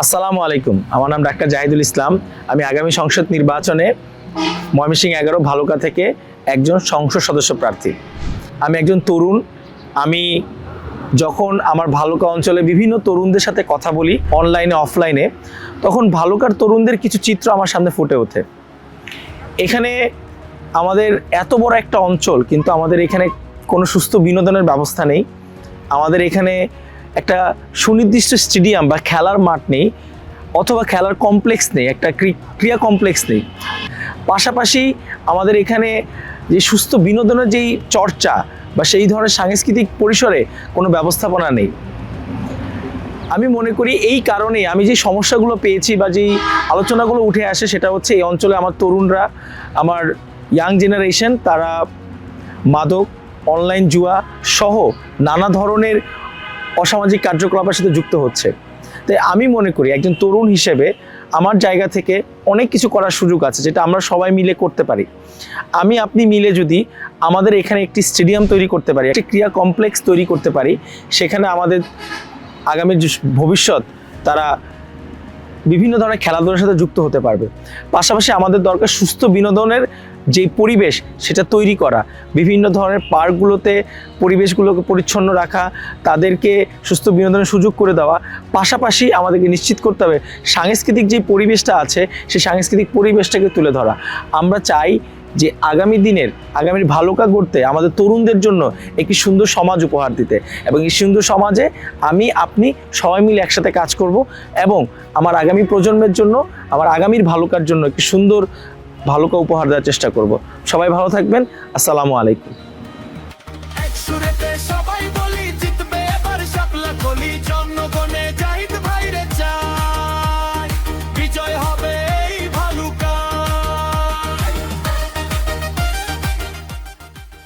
আসসালামু আলাইকুম। আমার নাম ডাক্তার জাহিদুল ইসলাম। আমি আগামী সংসদ নির্বাচনে ময়মনসিংহ এগারো, ভালুকা থেকে একজন সংসদ সদস্য প্রার্থী। আমি একজন তরুণ। আমি যখন আমার ভালুকা অঞ্চলে বিভিন্ন তরুণদের সাথে কথা বলি, অনলাইনে, অফলাইনে, তখন ভালুকার তরুণদের কিছু চিত্র আমার সামনে ফুটে ওঠে। এখানে আমাদের এত বড় একটা অঞ্চল, কিন্তু আমাদের এখানে কোনো সুস্থ বিনোদনের ব্যবস্থা নেই। আমাদের এখানে একটা সুনির্দিষ্ট স্টেডিয়াম বা খেলার মাঠ নেই, অথবা খেলার কমপ্লেক্স নেই, একটা ক্রি- ক্রিয়া কমপ্লেক্স নেই। পাশাপাশি আমাদের এখানে যে সুস্থ বিনোদনের যেই চর্চা বা সেই ধরনের সাংস্কৃতিক পরিসরে কোনো ব্যবস্থাপনা নেই। আমি মনে করি এই কারণে আমি যে সমস্যাগুলো পেয়েছি বা যেই আলোচনাগুলো উঠে আসে সেটা হচ্ছে এই অঞ্চলে আমার তরুণরা, আমার ইয়াং জেনারেশন তারা মাদক অনলাইন জুয়া সহ নানা ধরনের অসামাজিক কার্যকলাপের সাথে যুক্ত হচ্ছে। তাই আমি মনে করি একজন তরুণ হিসেবে আমার জায়গা থেকে অনেক কিছু করার সুযোগ আছে যেটা আমরা সবাই মিলে করতে পারি। আমি, আপনি মিলে যদি আমাদের এখানে একটি স্টেডিয়াম তৈরি করতে পারি, একটি ক্রিয়া কমপ্লেক্স তৈরি করতে পারি, সেখানে আমাদের আগামী ভবিষ্যৎ, তারা বিভিন্ন ধরনের খেলাধুলার সাথে যুক্ত হতে পারবে। পাশাপাশি আমাদের দরকার সুস্থ বিনোদনের যে পরিবেশ, সেটা তৈরি করা। বিভিন্ন ধরনের পার্কগুলোতে পরিবেশগুলোকে পরিচ্ছন্ন রাখা, তাদেরকে সুস্থ বিনোদনের সুযোগ করে দেওয়া। পাশাপাশি আমাদেরকে নিশ্চিত করতে হবে, সাংস্কৃতিক যে পরিবেশটা আছে, সেই সাংস্কৃতিক পরিবেশটাকে তুলে ধরা। আমরা চাই যে আগামী দিনের আগামীর ভালোকা করতে আমাদের তরুণদের জন্য একটি সুন্দর সমাজ উপহার দিতে। এবং এই সুন্দর সমাজে আমি, আপনি সবাই মিলে একসাথে কাজ করব এবং আমার আগামী প্রজন্মের জন্য, আমার আগামীর ভালোকার জন্য একটি সুন্দর ভালোকা উপহার দেওয়ার চেষ্টা করব। সবাই ভালো থাকবেন। আসসালামু আলাইকুম।